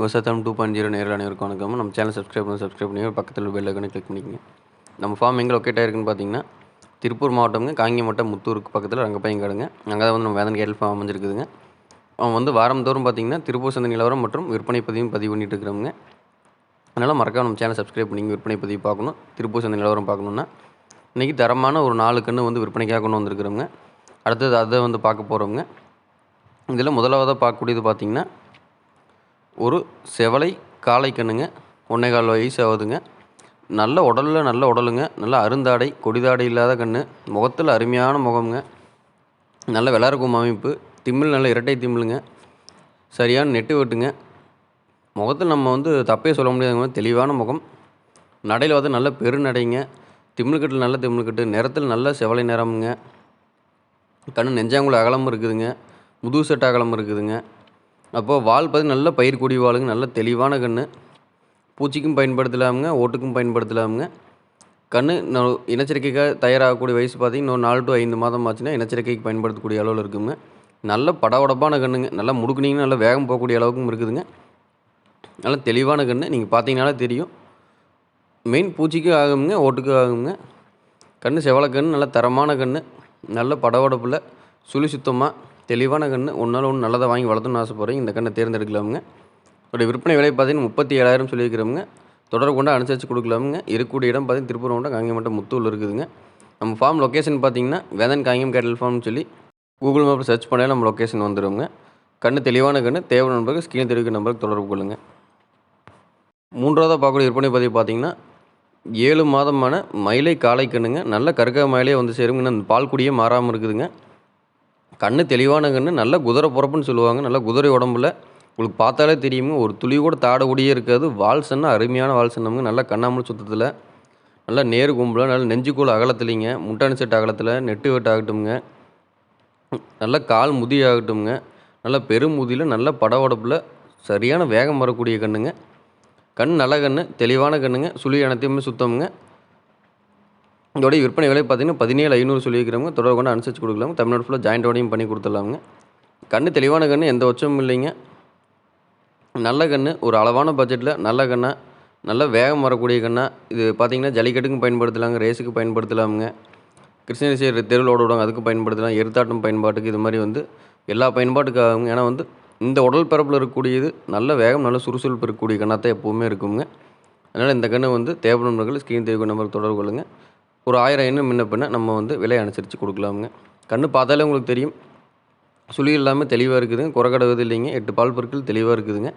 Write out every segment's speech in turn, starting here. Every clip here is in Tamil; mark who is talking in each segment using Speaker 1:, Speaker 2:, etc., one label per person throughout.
Speaker 1: விவசாயம் டூ பாயிண்ட் ஜீரோ நேரில் அனைவருக்கும் வணக்கம். நம்ம சேனல் சப்ஸ்கிரைப் பண்ணி சப்ஸ்கிரைப் பண்ணி பக்கத்தில் பெல் ஐக்கனை கிளிக் பண்ணிக்கோங்க. நம்ம ஃபார்ம் எங்கே லொக்கேட் ஆயிருக்குன்னு பார்த்தீங்கன்னா திருப்பூர் மாவட்டம்ங்க காங்கியமட்டம் முத்தூருக்கு பக்கத்தில் ரங்கப்பையங்காடுங்க அங்கே தான் வந்து நம்ம வேதன் கேட்டல் ஃபார்ம் அமைஞ்சிருக்குதுங்க. அவன் வந்து வாரந்தோறும் பார்த்தீங்கன்னா திருப்பூர் சந்தை நிலவரம் மற்றும் விற்பனை பதிவும் பதிவு பண்ணிட்டு இருக்கிறோங்க அதனால் மறக்காம நம்ம சேனல் சப்ஸ்கிரைப் பண்ணி விற்பனை பதிவு பார்க்கணும் திருப்பூர் சந்தை நிலவரம் பார்க்கணுன்னா இன்றைக்கி தரமான ஒரு நாலு கன்று வந்து விற்பனைக்காக கொண்டு வந்திருக்கிறோங்க அடுத்தது அதை வந்து பார்க்க போகிறோங்க இதில் முதலாவதாக பார்க்கக்கூடியது பார்த்திங்கன்னா ஒரு செவலை காளை கண்ணுங்க ஒன்றே கால் வயசு ஆகுதுங்க நல்ல உடலில் நல்ல உடலுங்க நல்ல அருந்தாடை கொடிதாடை இல்லாத கன்று முகத்தில் அருமையான முகம்ங்க. நல்ல விளாருக்கும் அமைப்பு திமிழ் நல்ல இரட்டை திமிழுங்க சரியான நெட்டு வெட்டுங்க. முகத்தில் நம்ம வந்து தப்பே சொல்ல முடியாதுங்க தெளிவான முகம். நடையில் வந்து நல்ல பெருநடைங்க. திமிழ்கட்டில் நல்ல திமிழ்கட்டு நிறத்தில் நல்ல செவலை நிறமுங்க. கண்ணு நெஞ்சாங்குள்ள அகலமும் இருக்குதுங்க. முதுகு செட் அகலம் இருக்குதுங்க. அப்போது வால் பார்த்து நல்ல பயிர் கொடி வாளுங்க நல்ல தெளிவான கன்று பூச்சிக்கும் பயன்படுத்தலாமுங்க ஓட்டுக்கும் பயன்படுத்தலாமுங்க. கன்று இனச்சரிக்கைக்காக தயாராகக்கூடிய வயசு பார்த்திங்கன்னா ஒரு நாலு டு ஐந்து மாதம் ஆச்சுன்னா இனச்சரிக்கைக்கு பயன்படுத்தக்கூடிய அளவில் இருக்குங்க. நல்ல படவடப்பான கன்றுங்க நல்லா முடுக்குனீங்கன்னா நல்லா வேகம் போகக்கூடிய அளவுக்கும் இருக்குதுங்க. நல்ல தெளிவான கன்று நீங்கள் பார்த்தீங்கனாலே தெரியும். மெயின் பூச்சிக்கும் ஆகுங்க ஓட்டுக்கும் ஆகுங்க. கன்று செவலக்கன்று நல்ல தரமான கன்று நல்ல படவடப்பில் சுழி சுத்தமாக தெளிவான கன்று ஒன்றால் ஒன்று நல்லதாக வாங்கி வளர்த்துன்னு ஆசைப்படுறேன். இந்த கண்ணை தேர்ந்தெடுக்கலாமுங்க. அதோடைய விற்பனை விலை பார்த்தீங்கன்னா முப்பத்தி ஏழாயிரம் சொல்லியிருக்கிறோமுங்க. தொடர்பு கொண்டு அனுசரித்து கொடுக்கலாமுங்க. இருக்கக்கூடிய இடம் பார்த்தீங்கன்னா திருப்பூர் மாவட்டம் காங்கியமட்டம் முத்தூர் இருக்குதுங்க. நம்ம ஃபார்ம் லொக்கேஷன் பார்த்தீங்கன்னா வேதன் காங்கியம் கேட்டல் ஃபார்ம்னு சொல்லி கூகுள் மேப்பில் சர்ச் பண்ணாலே நம்ம லொக்கேஷன் வந்துடுங்க கண்ணு தெளிவான கண்ணு தேவை நண்பருக்கு ஸ்கிரீன் தெரிவிக்கிற நம்பருக்கு தொடர்பு கொள்ளுங்கள் மூன்றாவதாக பார்க்கக்கூடிய விற்பனை பதிவு பார்த்தீங்கன்னா ஏழு மாதமான மயிலை காளை கண்ணுங்க. நல்ல கருக்க மயிலே வந்து சேருங்க. இன்னும் பால் குடியே மாறாமல் இருக்குதுங்க. கண்ணு தெளிவான கண்ணு நல்ல குதிரை பிறப்புன்னு சொல்லுவாங்க. நல்ல குதிரை உடம்புல. உங்களுக்கு பார்த்தாலே தெரியுங்க ஒரு துளி கூட தாட கூடியே இருக்காது. வால் சன்னா அருமையான வால் சன்னமுங்க நல்லா கண்ணாமூல் சுத்தத்தில். நல்லா நேரு கும்பல நல்லா நெஞ்சுக்கூழ் அகலத்துலிங்க. முட்டாணி செட் அகலத்தில் நெட்டு வெட்டு ஆகட்டும்ங்க. நல்லா கால் முதி ஆகட்டும்ங்க. நல்லா பெருமுதியில் நல்ல படவடப்பில் சரியான வேகம் வரக்கூடிய கண்ணுங்க. கண் நல்ல கண்ணு தெளிவான கண்ணுங்க. சுழி அனைத்தையுமே சுத்தமுங்க. இதோடைய விற்பனை விலை பார்த்தீங்கன்னா பதினேழு ஐநூறு சொல்லியிருக்கிறவங்க. தொடர்பு கொண்டு அனுசரித்து கொடுக்கலாம் தமிழ்நாடு ஃபுல்லாக ஜாயிண்டோடையும் பண்ணி கொடுத்துடலாமுங்க கண்ணு தெளிவான கண்ணு எந்த உச்சமும் இல்லைங்க. நல்ல கன்று ஒரு அளவான பட்ஜெட்டில் நல்ல கண்ணாக நல்ல வேகம் வரக்கூடிய கண்ணாக இது பார்த்தீங்கன்னா ஜல்லிக்கட்டுக்கும் பயன்படுத்தலாங்க ரேஸுக்கு பயன்படுத்தலாமுங்க. கிருஷ்ணகிரி சைடு தெருவில் ஓட விடுவாங்க அதுக்கு பயன்படுத்தலாம். எருத்தாட்டம் பயன்பாட்டுக்கு இது மாதிரி வந்து எல்லா பயன்பாட்டுக்காகவும் ஏன்னா வந்து இந்த உடல் பரப்பில் இருக்கக்கூடியது நல்ல வேகம் நல்ல சுறுசுறுப்பு இருக்கக்கூடிய கண்ணாக தான் எப்போவுமே இருக்குங்க. அதனால் இந்த கண்ணை வந்து தேவைப்படுறவர்கள் ஸ்க்ரீன் தெரிவிக்கும் நம்பருக்கு தொடர்பு கொள்ளுங்கள் ஒரு ஆயிரம் எண்ணம் முன்ன பின்ன நம்ம வந்து விலை அனுசரித்து கொடுக்கலாமுங்க. கன்று பார்த்தாலே உங்களுக்கு தெரியும். சுழி இல்லாமல் தெளிவாக இருக்குதுங்க குறக்கடவுது இல்லைங்க. எட்டு பால் பொருட்கள் தெளிவாக இருக்குதுங்க.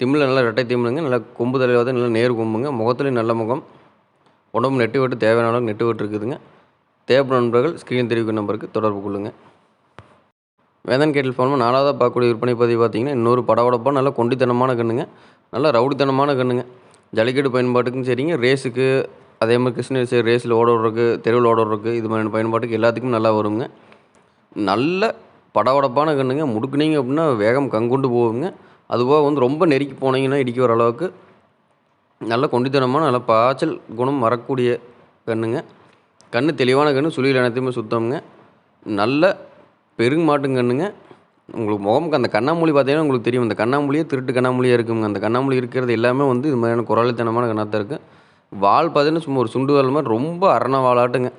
Speaker 1: திம்மில் நல்லா ரெட்டை திமிழுங்க நல்லா கொம்பு தலைவாத நல்லா நேர் கொம்புங்க. முகத்துலேயும் நல்ல முகம். உடம்பு நெட்டு வெட்டு தேவையான அளவுக்கு நெட்டு வெட்டு இருக்குதுங்க. தேவைப்படும் நண்பர்கள் ஸ்க்ரீன் தெரிவிக்கும் நம்பருக்கு தொடர்பு கொள்ளுங்கள் வேதன் கேட்டில் ஃபார்ம் நாலாவதாக பார்க்கக்கூடிய விற்பனை பதிவு பார்த்தீங்கன்னா இன்னொரு படவடப்பாக நல்லா கொண்டித்தனமான கண்ணுங்க. நல்லா ரவுடித்தனமான கண்ணுங்க. ஜல்லிக்கட்டு பயன்பாட்டுக்கும் சரிங்க. ரேஸுக்கு அதே மாதிரி கிருஷ்ணகிரி சைடு ரேஸில் ஓடுறதுக்கு தெருவில் ஓடுறதுக்கு இது மாதிரியான பயன்பாட்டுக்கு எல்லாத்துக்கும் நல்லா வருங்க. நல்ல படபடப்பான கண்ணுங்க. முடுக்குனீங்க அப்படின்னா வேகம் கங்குண்டு போகுங்க. அதுபோக வந்து ரொம்ப நெருக்கி போனீங்கன்னா இடிக்க வர அளவுக்கு நல்ல கொண்டித்தனமான நல்ல பாய்ச்சல் குணம் வரக்கூடிய கண்ணுங்க. கண்ணு தெளிவான கண்ணு சுழியில் அனைத்துமே சுத்தம்ங்க. நல்ல பெருமாட்டுங்க கண்ணுங்க. உங்களுக்கு முகமுக்கு அந்த கண்ணாமூலி பார்த்தீங்கன்னா உங்களுக்கு தெரியும். அந்த கண்ணாமூலியே திருட்டு கண்ணாமூலியாக இருக்குங்க. அந்த கண்ணாமூலி இருக்கிறது எல்லாமே வந்து இது மாதிரியான குரலித்தனமான கண்ணாத்தான் இருக்குது வால் பார்த்தீங்கன்னா சும்மா ஒரு சுண்டு வால் மாதிரி ரொம்ப அரண வாலாட்டுங்க.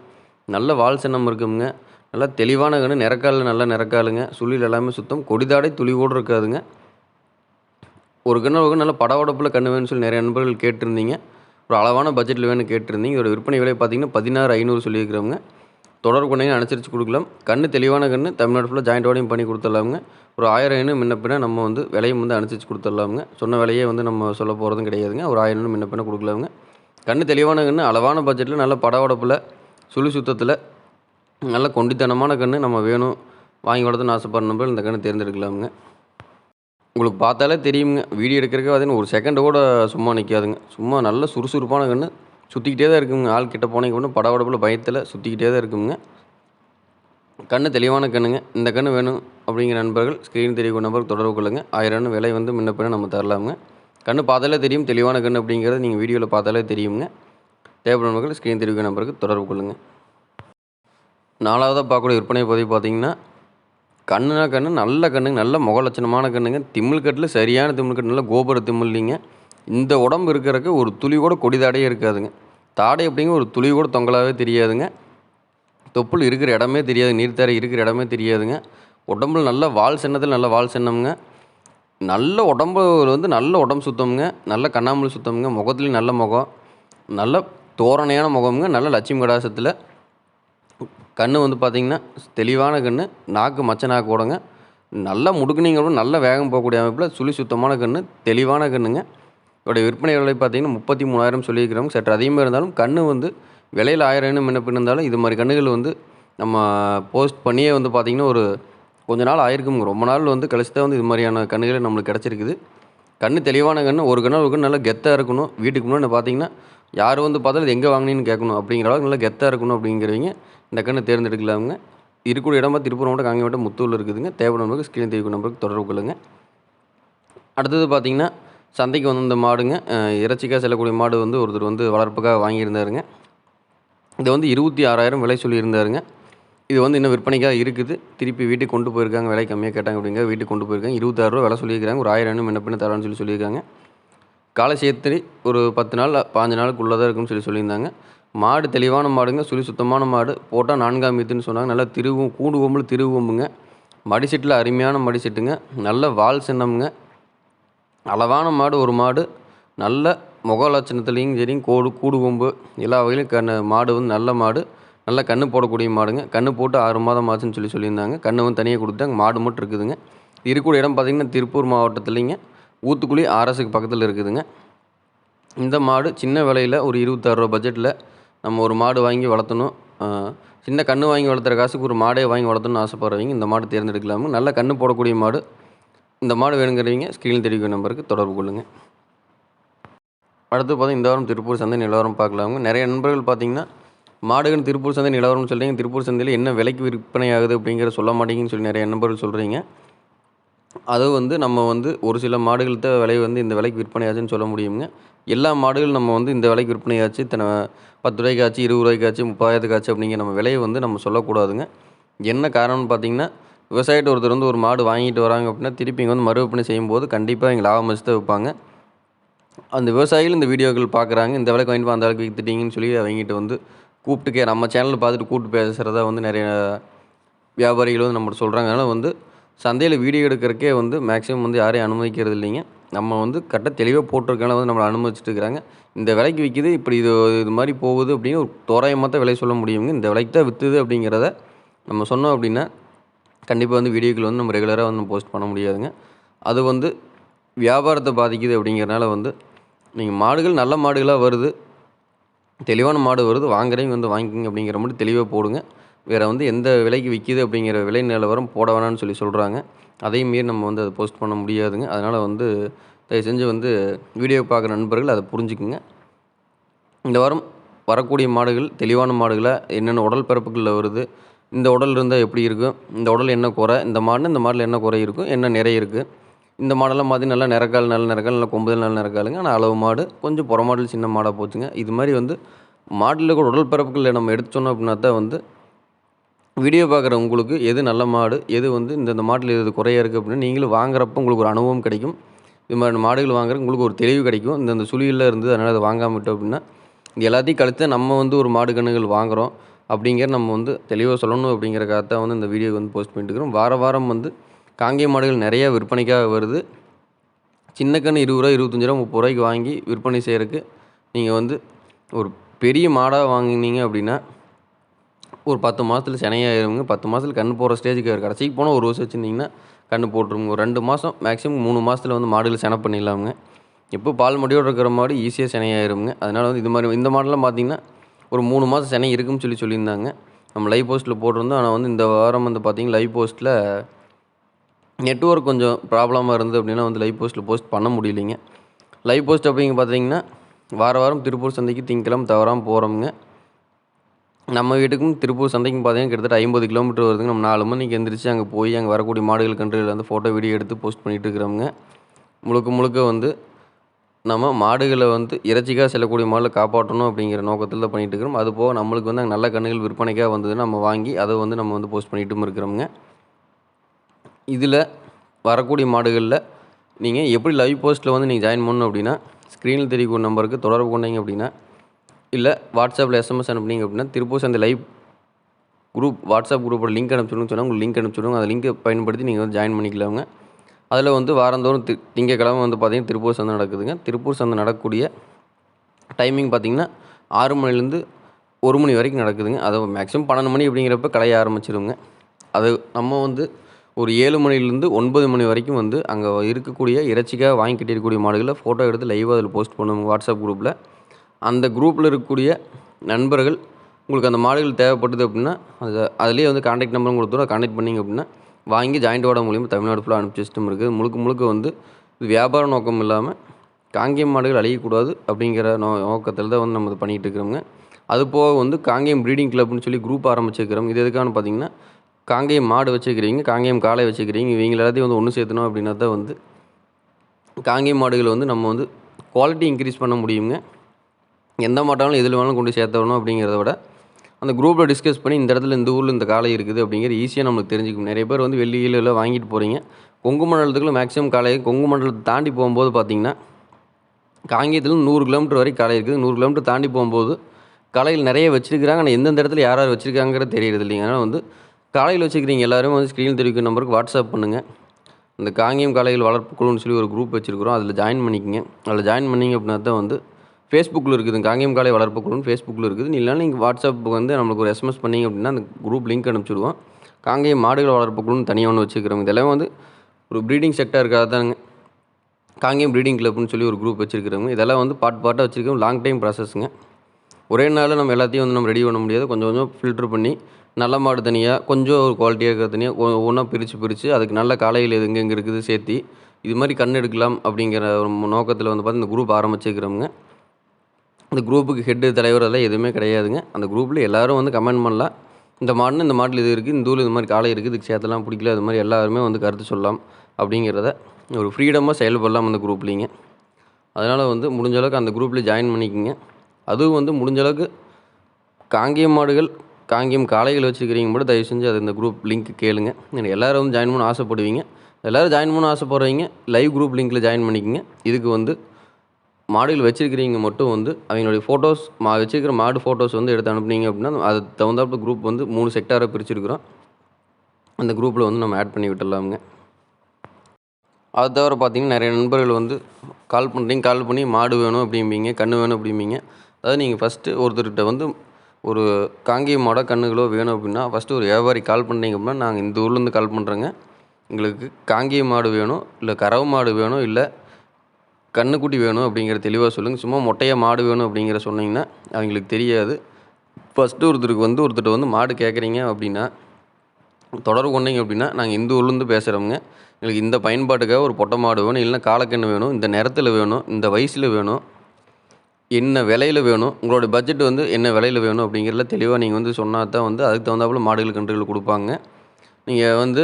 Speaker 1: நல்ல வால் சின்னம் இருக்குங்க. நல்லா தெளிவான கண்ணு நிறக்கால் நல்லா நிறக்காலுங்க. சுழியில் எல்லாமே சுத்தம். கொடிதாடை துளி கூட இருக்காதுங்க. ஒரு கன்று ஒரு நல்ல படவடப்பில் கண்ணு வேணும்னு சொல்லி நிறைய நண்பர்கள் கேட்டிருந்தீங்க. ஒரு அளவான பட்ஜெட்டில் வேணும் கேட்டிருந்தீங்க. இதோட விற்பனை விலை பார்த்தீங்கன்னா பதினாறு ஐநூறு சொல்லியிருக்கிறவங்க. தொடர் கொண்டீங்க அனுசரித்து கொடுக்கலாம். கண்ணு தெளிவான கன்று தமிழ்நாடு ஃபுல்லாக ஜாயிண்டோடையும் பண்ணி கொடுத்துடலாமுங்க. ஒரு ஆயிரம் எண்ணு முன்ன பின்ன நம்ம வந்து விலையும் வந்து அனுசரித்து கொடுத்துடலாமுங்க. சொன்ன விலையே வந்து நம்ம சொல்ல போகிறதும் கிடையாதுங்க. ஒரு ஆயிரம் எண்ணு முன்ன பின்ன கொடுக்கலாமுங்க. கண்ணு தெளிவான கன்று அளவான பட்ஜெட்டில் நல்ல படவடப்பில் சுழி சுத்தத்தில் நல்ல கொண்டித்தனமான கன்று நம்ம வேணும். வாங்கி கொடுத்துன்னு ஆசைப்படணும் இந்த கன்று தேர்ந்தெடுக்கலாமுங்க. உங்களுக்கு பார்த்தாலே தெரியுங்க வீடியோ எடுக்கிறதுக்கு பார்த்தீங்கன்னா ஒரு செகண்டு கூட சும்மா நிற்காதுங்க சும்மா நல்ல சுறுசுறுப்பான கன்று சுற்றிக்கிட்டே தான் இருக்குங்க. ஆள் கிட்ட போனீங்க ஒன்று படவடப்பில் பயத்தில் சுற்றிக்கிட்டே தான் இருக்குங்க. கண்ணு தெளிவான கண்ணுங்க. இந்த கன்று வேணும் அப்படிங்கிற நண்பர்கள் ஸ்க்ரீன் தெரியும் நம்பருக்கு தொடர்பு கொள்ளுங்கள் ஆயிரம் விலை வந்து முன்ன பின்ன நம்ம தரலாமுங்க. கண்ணு பார்த்தாலே தெரியும் தெளிவான கண் அப்படிங்கிறது நீங்கள் வீடியோவில் பார்த்தாலே தெரியுங்க தேவைப்படுறவர்கள் ஸ்க்ரீன் தெரிவிக்க நம்பருக்கு தொடர்பு கொள்ளுங்கள் நாலாவதாக பார்க்கக்கூடிய விற்பனை பதிவு பார்த்தீங்கன்னா கண்ணுனா கண்ணு நல்ல கண்ணுங்க நல்ல முகலட்சணமான கண்ணுங்க. திமிழ் கட்டில் சரியான திமிழ் கட்டு நல்ல கோபுர திமில்லிங்க இந்த உடம்பு இருக்கிறக்கு ஒரு துளி கூட கொடி தாடையே இருக்காதுங்க. தாடை அப்படிங்க ஒரு துளி கூட தொங்கலாகவே தெரியாதுங்க. தொப்புள் இருக்கிற இடமே தெரியாது நீர்த்தாரை இருக்கிற இடமே தெரியாதுங்க. உடம்புல நல்ல வால் சின்னத்தில் நல்ல வால் சின்னம்ங்க. நல்ல உடம்பு வந்து நல்ல உடம்பு சுத்தம்ங்க. நல்ல கண்ணாமூல் சுத்தமுங்க. முகத்துலேயும் நல்ல முகம். நல்ல தோரணையான முகம்ங்க. நல்ல லட்சுமி கடாசத்தில். கண் வந்து பார்த்திங்கன்னா தெளிவான கண் நாக்கு மச்ச நாக்கு ஓடங்க நல்லா முடுக்குனீங்க கூட நல்ல வேகம் போகக்கூடிய அமைப்பில் சுழி சுத்தமான கண் தெளிவான கண்ணுங்க. இதோடைய விற்பனை விலை பார்த்தீங்கன்னா முப்பத்தி மூணாயிரம் சொல்லியிருக்கிறோம். சற்று அதிகமாக இருந்தாலும் கண் வந்து விலையில் ஆயிரம் முன்ன பின்ன இருந்தாலும் இது மாதிரி கண்ணுகள் வந்து நம்ம போஸ்ட் பண்ணியே வந்து பார்த்திங்கன்னா ஒரு கொஞ்ச நாள் ஆயிருக்குங்க ரொம்ப நாள் வந்து கழிச்சு தான் வந்து இது மாதிரியான கண்ணுகள் நம்மளுக்கு கிடச்சிருக்குது. கண் தெளிவான கண் ஒரு கண்ணு ஒரு கண்ணு நல்லா கெத்தாக இருக்கணும். வீட்டுக்கு முன்னாடி பார்த்தீங்கன்னா யார் வந்து பார்த்தாலும் இது எங்கே வாங்கினீன்னு கேட்கணும். அப்படிங்கிற அளவுக்கு நல்லா கெத்தாக இருக்கணும் அப்படிங்கிறவங்க இந்த கண்ணை தேர்ந்தெடுக்கலாமுங்க. இருக்கக்கூடிய இடமா திருப்பூர் மாவட்டம் காங்கி மாவட்டம் முத்தூரில் இருக்குதுங்க. தேவைப்படுறவங்களுக்கு ஸ்க்ரீன் தேவை நம்பருக்கு தொடர்பு கொள்ளுங்க. அடுத்தது பார்த்தீங்கன்னா சந்தைக்கு வந்து இந்த மாடுங்க இறைச்சிக்காக செல்லக்கூடிய மாடு வந்து ஒருத்தர் வந்து வளர்ப்புக்காக வாங்கியிருந்தாருங்க. இது வந்து இருபத்தி ஆறாயிரம் விலை சொல்லியிருந்தாருங்க. இது வந்து இன்னும் விற்பனைக்காக இருக்குது. திருப்பி வீட்டுக்கு கொண்டு போயிருக்காங்க. விலை கம்மியாக கேட்டாங்க அப்படிங்க வீட்டுக்கு கொண்டு போயிருக்காங்க. இருபத்தாயிரரூவா விலை சொல்லியிருக்காங்க. ஒரு ஆயிரம் என்ன பண்ணி தரலாம்னு சொல்லி சொல்லியிருக்காங்க. காலை சேர்த்து ஒரு பத்து நாள் பாஞ்சு நாளுக்குள்ளே தான் இருக்குன்னு சொல்லி சொல்லியிருந்தாங்க. மாடு தெளிவான மாடுங்க. சுழி சுத்தமான மாடு. போட்டால் நான்காம் ஈத்துன்னு சொன்னாங்க. நல்லா திருவும் கூண்டு கொம்பில் திருவும்புங்க மடிசெட்டில் அருமையான மடிசெட்டுங்க நல்ல வால் சின்னமுங்க. அளவான மாடு ஒரு மாடு. நல்ல முக லட்சணத்துலேயும் சரி கோடு கூடு கொம்பு. எல்லா வகையிலும் மாடு வந்து நல்ல மாடு. நல்ல கன்று போடக்கூடிய மாடுங்க. கன்று போட்டு ஆறு மாதம் ஆச்சுன்னு சொல்லி சொல்லியிருந்தாங்க. கன்று வந்து தனியாக கொடுத்தாங்க மாடு மட்டும் இருக்குதுங்க. இருக்கக்கூடிய இடம் பார்த்திங்கன்னா திருப்பூர் மாவட்டத்துலேங்க. ஊத்துக்குழி ஆர்எஸ்க்கு பக்கத்தில் இருக்குதுங்க. இந்த மாடு சின்ன விலையில் ஒரு இருபத்தாறுரூவா பட்ஜெட்டில் நம்ம ஒரு மாடு வாங்கி வளர்த்தணும். சின்ன கன்று வாங்கி வளர்த்துற காசுக்கு ஒரு மாடே வாங்கி வளர்த்தணும்னு ஆசைப்படுறவங்க இந்த மாடு தேர்ந்தெடுக்கலாமு? நல்ல கன்று போடக்கூடிய மாடு. இந்த மாடு வேணுங்கிறவங்க ஸ்க்ரீனில் தெரிவிக்கும் நம்பருக்கு தொடர்பு கொள்ளுங்கள் அடுத்து பார்த்தீங்கன்னா இந்த வாரம் திருப்பூர் சந்தை நிலவரம் பார்க்கலாமுங்க நிறைய நண்பர்கள் பார்த்தீங்கன்னா மாடுகள் திருப்பூர் சந்தை நிலவரம்னு சொல்கிறீங்க திருப்பூர் சந்தையில் என்ன விலைக்கு விற்பனை ஆகுது அப்படிங்கிற சொல்ல மாட்டீங்கன்னு சொல்லி நிறைய நண்பர்கள் சொல்கிறீங்க அது வந்து நம்ம வந்து ஒரு சில மாடுகள்கிட்ட விலை வந்து இந்த விலைக்கு விற்பனை ஆச்சுன்னு சொல்ல முடியுங்க எல்லா மாடுகளும் நம்ம வந்து இந்த விலைக்கு விற்பனை ஆச்சு இத்தனை பத்து ரூபாய்க்கு ஆச்சு இருபது ரூபாய்க்கு ஆச்சு முப்பதாயிரத்துக்கு ஆச்சு அப்படிங்கிற நம்ம விலையை வந்து நம்ம சொல்லக்கூடாதுங்க. என்ன காரணம்னு பார்த்தீங்கன்னா விவசாயிட்ட ஒருத்தர் வந்து ஒரு மாடு வாங்கிட்டு வராங்க அப்படின்னா திருப்பி இங்கே வந்து மறு விற்பனை செய்யும்போது கண்டிப்பாக எங்கள் லாபம் வச்சு தான் வைப்பாங்க அந்த விவசாயிகள் இந்த வீடியோக்கள் பார்க்குறாங்க இந்த விலைக்கு வாங்கிட்டு போய் அந்த அளவுக்கு விற்றுட்டீங்கன்னு சொல்லி அவங்ககிட்ட வந்து கூப்பிட்டு கே நம்ம சேனலில் பார்த்துட்டு கூப்பிட்டு பேசுகிறதா வந்து நிறைய வியாபாரிகள் வந்து நம்மகிட்ட சொல்கிறாங்க அதனால் வந்து சந்தையில் வீடியோ எடுக்கிறக்கே வந்து மேக்ஸிமம் வந்து யாரையும் அனுமதிக்கிறது இல்லைங்க. நம்ம வந்து கரெக்டாக தெளிவாக போட்டிருக்கனால வந்து நம்மளை அனுமதிச்சுட்டு இருக்கிறாங்க. இந்த விலைக்கு விற்கிது இப்படி இது இது மாதிரி போகுது அப்படின்னு ஒரு தோராயமாக தான் விலை சொல்ல முடியுங்க. இந்த விலைக்கு தான் விற்றுது அப்படிங்கிறத நம்ம சொன்னோம் அப்படின்னா கண்டிப்பாக வந்து வீடியோக்கள் வந்து நம்ம ரெகுலராக வந்து போஸ்ட் பண்ண முடியாதுங்க. அது வந்து வியாபாரத்தை பாதிக்குது அப்படிங்கிறனால வந்து நீங்கள் மாடுகள் நல்ல மாடுகளாக வருது. தெளிவான மாடு வருது வாங்குறவங்க வந்து வாங்கிக்கோங்க அப்படிங்கிற மட்டும் தெளிவாக போடுங்க. வேறு வந்து எந்த விலைக்கு விற்கிது அப்படிங்கிற விலை நிலவரம் போட வேணாம்னு சொல்லி சொல்கிறாங்க அதையும் மீறி நம்ம வந்து அதை போஸ்ட் பண்ண முடியாதுங்க. அதனால் வந்து தயவு செஞ்சு வந்து வீடியோ பார்க்குற நண்பர்கள் அதை புரிஞ்சுக்குங்க. இந்த வாரம் வரக்கூடிய மாடுகள் தெளிவான மாடுகளாக என்னென்ன உடல் பிறப்புகளில் வருது இந்த உடல் இருந்தால் எப்படி இருக்கும் இந்த உடல் என்ன குறை இந்த மாடு இந்த மாடில் என்ன குறை இருக்கும் என்ன நிறை இருக்குது இந்த மாடெல்லாம் பார்த்து நல்லா நிறக்கால் நல்ல நிறக்கால் நல்லா கொம்புதல் நல்ல நிறக்காலுங்க ஆனால் அளவு மாடு கொஞ்சம் புற மாடல் சின்ன மாடாக போச்சுங்க. இது மாதிரி வந்து மாட்டில் கூட உடல் பிறப்புகளில் நம்ம எடுத்துச்சோம் அப்படின்னா தான் வந்து வீடியோ பார்க்குற உங்களுக்கு எது நல்ல மாடு எது வந்து இந்த இந்த மாட்டில் எது குறையாக இருக்குது அப்படின்னு நீங்களும் வாங்குறப்ப உங்களுக்கு ஒரு அனுபவம் கிடைக்கும். இது மாதிரி மாடுகள் வாங்குற உங்களுக்கு ஒரு தெளிவு கிடைக்கும். இந்த இந்த சுழியில் இருந்து அதனால் அதை வாங்காம விட்டோம் அப்படின்னா இது எல்லாத்தையும் கழித்து நம்ம வந்து ஒரு மாடு கண்ணுகள் வாங்குகிறோம் அப்படிங்கிற நம்ம வந்து தெளிவாக சொல்லணும் அப்படிங்கிறக்காக தான் வந்து இந்த வீடியோ வந்து போஸ்ட் பண்ணிட்டு இருக்கிறோம். வார வாரம் வந்து காங்கேய மாடுகள் நிறையா விற்பனைக்காக வருது. சின்ன கன்று இருபது ரூபா இருபத்தஞ்சி ரூபா முப்பது ரூபாய்க்கு வாங்கி விற்பனை செய்கிறதுக்கு நீங்கள் வந்து ஒரு பெரிய மாடாக வாங்கினீங்க அப்படின்னா ஒரு பத்து மாதத்தில் சினையாயிருங்க. பத்து மாதத்துல கன்று போடுற ஸ்டேஜுக்கு கடைசிக்கு போனால் ஒரு வருஷம் வச்சுருந்தீங்கன்னா கன்று போட்டுருங்க. ஒரு ரெண்டு மாதம் மேக்ஸிமம் மூணு மாதத்துல வந்து மாடுகள் செனை பண்ணிடலாமுங்க. எப்போ பால் மடியோடு இருக்கிற மாடு ஈஸியாக சினையாயிருங்க. அதனால் வந்து இது மாதிரி இந்த மாடெல்லாம் பார்த்தீங்கன்னா ஒரு மூணு மாதம் சினை இருக்குன்னு சொல்லி சொல்லியிருந்தாங்க. நம்ம லைவ் போஸ்ட்டில் போட்டிருந்தோம். ஆனால் வந்து இந்த வாரம் வந்து பார்த்தீங்கன்னா லைவ் போஸ்ட்டில் நெட்ஒர்க் கொஞ்சம் ப்ராப்ளமாக இருந்தது அப்படின்னா வந்து லைவ் போஸ்ட்டில் போஸ்ட் பண்ண முடியலைங்க. லைவ் போஸ்ட் அப்படிங்க பார்த்தீங்கன்னா வார வாரம் திருப்பூர் சந்தைக்கு திங்கக்கிழமை தவறாமல் போகிறோமுங்க நம்ம வீட்டுக்கும் திருப்பூர் சந்தைக்கும் பார்த்தீங்கன்னா கிட்டத்தட்ட ஐம்பது கிலோமீட்டர் வருதுங்க. நம்ம நாலு மணிக்கு எந்திரிச்சு அங்கே போய் அங்கே வரக்கூடிய மாடுகள் கன்றுகள் வந்து ஃபோட்டோ வீடியோ எடுத்து போஸ்ட் பண்ணிகிட்டு இருக்கிறோமுங்க. முழுக்க முழுக்க வந்து நம்ம மாடுகளை வந்து இறைச்சிக்காக செல்லக்கூடிய மாடுகளை காப்பாற்றணும் அப்படிங்கிற நோக்கத்தில் தான் பண்ணிகிட்டு இருக்கிறோம். அது போக நம்மளுக்கு வந்து அங்கே நல்ல கன்றுகள் விற்பனைக்காக வந்ததுன்னா நம்ம வாங்கி அதை வந்து நம்ம வந்து போஸ்ட் பண்ணிகிட்டும் இருக்கிறோமுங்க. இதில் வரக்கூடிய மாடுகளில் நீங்கள் எப்படி லைவ் போஸ்ட்டில் வந்து நீங்கள் ஜாயின் பண்ணணும் அப்படின்னா ஸ்க்ரீனில் தெரியக்கூடிய நம்பருக்கு தொடர்பு கொண்டீங்க அப்படின்னா இல்லை வாட்ஸ்அப்பில் எஸ்எம்எஸ் அனுப்புனீங்க அப்படின்னா திருப்பூர் அந்த லைவ் குரூப் வாட்ஸ்அப் குரூப்போட லிங்க் அனுப்பிச்சுடுங்க சொன்னால் உங்களுக்கு லிங்க் அனுப்பிச்சுடுங்க. அந்த லிங்கை பயன்படுத்தி நீங்கள் வந்து ஜாயின் பண்ணிக்கலாங்க. அதில் வந்து வாரந்தோறும் தி திங்கக்கிழமை வந்து பார்த்திங்கன்னா திருப்பூர் சந்தை நடக்குதுங்க. திருப்பூர் சந்தை நடக்கக்கூடிய டைமிங் பார்த்திங்கன்னா ஆறு மணிலேருந்து ஒரு மணி வரைக்கும் நடக்குதுங்க. அது மேக்ஸிமம் பன்னெண்டு மணி அப்படிங்கிறப்ப கலைய ஆரம்பிச்சிருங்க. அது நம்ம வந்து ஒரு ஏழு மணிலேருந்து ஒன்பது மணி வரைக்கும் வந்து அங்கே இருக்கக்கூடிய இறைச்சிக்காக வாங்கி கட்டியிருக்கக்கூடிய மாடுகளை ஃபோட்டோ எடுத்து லைவாக அதில் போஸ்ட் பண்ணுவோம் வாட்ஸ்அப் குரூப்பில் அந்த குரூப்பில் இருக்கக்கூடிய நண்பர்கள் உங்களுக்கு அந்த மாடுகள் தேவைப்பட்டது அப்படின்னா அது அதுலேயே வந்து காண்டாக்ட் நம்பரும் கொடுத்துரும் கான்டாக்ட் பண்ணிங்க அப்படின்னா வாங்கி ஜாயிண்ட் வாடகை மூலியமாக தமிழ்நாடு ஃபுல்லாக அனுப்பிச்சி சிஸ்டம் இருக்குது முழுக்க முழுக்க வந்து இது வியாபார நோக்கம் இல்லாமல் காங்கேயம் மாடுகள் அழியக்கூடாது அப்படிங்கிற நோ நோக்கத்தில் தான் வந்து நம்ம இது பண்ணிகிட்டு இருக்கிறோங்க அது போக வந்து காங்கேயம் ப்ரீடிங் கிளப்னு சொல்லி குரூப் ஆரம்பிச்சிருக்கிறோம். இது எதுக்கான பார்த்தீங்கன்னா காங்கேயம் மாடு வச்சுக்கிறீங்க காங்கேயம் காளை வச்சுக்கிறீங்க இவங்க எல்லாத்தையும் வந்து ஒன்று சேர்த்தணும் அப்படின்னா தான் வந்து காங்கேயம் மாடுகளை வந்து நம்ம வந்து குவாலிட்டி இன்க்ரீஸ் பண்ண முடியுங்க. எந்த மாட்டாலும் எதில் வேணாலும் கொண்டு சேர்த்தணும் அப்படிங்கிறத விட அந்த குரூப்பில் டிஸ்கஸ் பண்ணி இந்த இடத்துல இந்த ஊரில் இந்த காளை இருக்குது அப்படிங்கிற ஈஸியாக நம்மளுக்கு தெரிஞ்சுக்கும் நிறைய பேர் வந்து வெளியில் எல்லாம் வாங்கிட்டு போகிறீங்க கொங்கு மண்டலத்துக்குள்ள மேக்ஸிமம் காளை கொங்கு மண்டலத்தை தாண்டி போகும்போது பார்த்தீங்கன்னா காங்கேயத்தில் நூறு கிலோமீட்டர் வரைக்கும் காளை இருக்குது. நூறு கிலோமீட்டர் தாண்டி போகும்போது காளைகள் நிறைய வச்சுருக்கிறாங்க. ஆனால் எந்தெந்த இடத்துல யார் யார் வச்சுருக்காங்கிற தெரியறது இல்லைங்க ஆனால் வந்து காலையில் வச்சுக்கிறீங்க. எல்லோரும் வந்து ஸ்க்ரீன் தெரிவிக்கும் நம்பருக்கு வாட்ஸ்அப் பண்ணுங்கள் இந்த காங்கேயம் காலையில் வளர்ப்பு குழுன்னு சொல்லி ஒரு குரூப் வச்சுருக்குறோம். அதில் ஜாயின் பண்ணிக்கங்க. அதில் ஜாயின் பண்ணிங்க அப்படின்னா தான் வந்து ஃபேஸ்புக்கில் இருக்குது. காங்கேயம் காளை வளர்ப்பு குழுன்னு ஃபேஸ்புக்கில் இருக்குது. இல்லைனா நீங்கள் வாட்ஸ்அப்புக்கு வந்து நம்மளுக்கு ஒரு எஸ்எம்எஸ் பண்ணிங்க அப்படின்னா அந்த குரூப் லிங்க் அனுப்பிச்சிடுவோம். காங்கேயம் மாடுகள் வளர்ப்பு குழுன்னு தனியாக ஒன்று வச்சுக்கிறோம் இதெல்லாம் வந்து ஒரு ப்ரீடிங் செக்டருக்காக தாங்க காங்கேயம் ப்ரீடிங் கிளப்னு சொல்லி ஒரு குரூப் வச்சுருக்கிறவங்க. இதெல்லாம் வந்து பார்ட் பார்ட்டாக வச்சுருக்கோம் லாங் டைம் ப்ராசஸ்ங்க ஒரே நாளில் நம்ம எல்லாத்தையும் வந்து நம்ம ரெடி பண்ண முடியாது. கொஞ்சம் கொஞ்சம் ஃபில்ட்ரு பண்ணி நல்ல மாடு தனியாக கொஞ்சம் ஒரு குவாலிட்டியாக இருக்கிற தனியாக ஒவ்வொன்றா பிரித்து பிரித்து அதுக்கு நல்ல காலையில் எது எங்கெங்கே இருக்குது சேர்த்தி இது மாதிரி கண் எடுக்கலாம் அப்படிங்கிற ஒரு நோக்கத்தில் வந்து பார்த்து இந்த குரூப் ஆரம்பிச்சிருக்கிறவங்க. இந்த குரூப்புக்கு ஹெட்டு தலைவர் அதெல்லாம் எதுவுமே கிடையாதுங்க. அந்த குரூப்பில் எல்லோரும் வந்து கமெண்ட் பண்ணலாம். இந்த மாடுன்னு இந்த மாட்டில் இது இருக்குது இந்த தூள் இது மாதிரி காளை இருக்குது இதுக்கு சேர்த்தலாம் பிடிக்கல அது மாதிரி எல்லாருமே வந்து கருத்து சொல்லலாம் அப்படிங்கிறத ஒரு ஃப்ரீடமாக செயல்படலாம் அந்த குரூப்லிங்க அதனால் வந்து முடிஞ்சளவுக்கு அந்த குரூப்பில் ஜாயின் பண்ணிக்கோங்க. அதுவும் வந்து முடிஞ்ச அளவுக்கு காங்கேயம் மாடுகள் காங்கியம் காளைகள் வச்சுருக்கிறீங்க மட்டும் தயவு செஞ்சு அது இந்த குரூப் லிங்க் கேளுங்க. நீங்கள் எல்லோரும் வந்து ஜாயின் பண்ண ஆசைப்படுவீங்க. எல்லோரும் ஜாயின் பண்ண ஆசைப்படுறீங்க லைவ் குரூப் லிங்க்கில் ஜாயின் பண்ணிக்கோங்க. இதுக்கு வந்து மாடுகள் வச்சுருக்கிறீங்க மட்டும் வந்து அவங்களுடைய ஃபோட்டோஸ் மா வச்சுருக்கிற மாடு ஃபோட்டோஸ் வந்து எடுத்து அனுப்புனீங்க அப்படின்னா அது தகுந்தாப்புல குரூப் வந்து மூணு செக்டாராக பிரிச்சிருக்கிறோம். அந்த குரூப்பில் வந்து நம்ம ஆட் பண்ணி விட்டுடலாமுங்க. அது தவிர பார்த்தீங்கன்னா நிறைய நண்பர்கள் வந்து கால் பண்ணுறீங்க கால் பண்ணி மாடு வேணும் அப்படிம்பீங்க கன்று வேணும் அப்படிம்பீங்க. அதாவது நீங்கள் ஃபஸ்ட்டு ஒருத்தர்கிட்ட வந்து ஒரு காங்கேயம் மாடோ கன்றுகளோ வேணும் அப்படின்னா ஃபஸ்ட்டு ஒரு வியாபாரி கால் பண்ணீங்க அப்படின்னா நாங்கள் இந்த ஊர்லேருந்து கால் பண்ணுறோங்க எங்களுக்கு காங்கேயம் மாடு வேணும் இல்லை கறவை மாடு வேணும் இல்லை கன்றுக்குட்டி வேணும் அப்படிங்கிற தெளிவாக சொல்லுங்கள் சும்மா மொட்டையாக மாடு வேணும் அப்படிங்கிற சொன்னீங்கன்னா அவங்களுக்கு தெரியாது. ஃபஸ்ட்டு ஒருத்தருக்கு வந்து ஒருத்தர்கிட்ட வந்து மாடு கேட்குறீங்க அப்படின்னா தொடர்பு கொண்டீங்க அப்படின்னா நாங்கள் இந்த ஊர்லேருந்து பேசுகிறவங்க எங்களுக்கு இந்த பயன்பாட்டுக்காக ஒரு பொட்டை மாடு வேணும் இல்லைன்னா காலக்கன்று வேணும் இந்த நேரத்தில் வேணும் இந்த வயசில் வேணும் என்ன விலையில் வேணும் உங்களோட பட்ஜெட் வந்து என்ன விலையில் வேணும் அப்படிங்கிறதுல தெளிவாக நீங்கள் வந்து சொன்னால் தான் வந்து அதுக்கு தகுந்தாப்பில் மாடுகள் கன்றுகள் கொடுப்பாங்க. நீங்கள் வந்து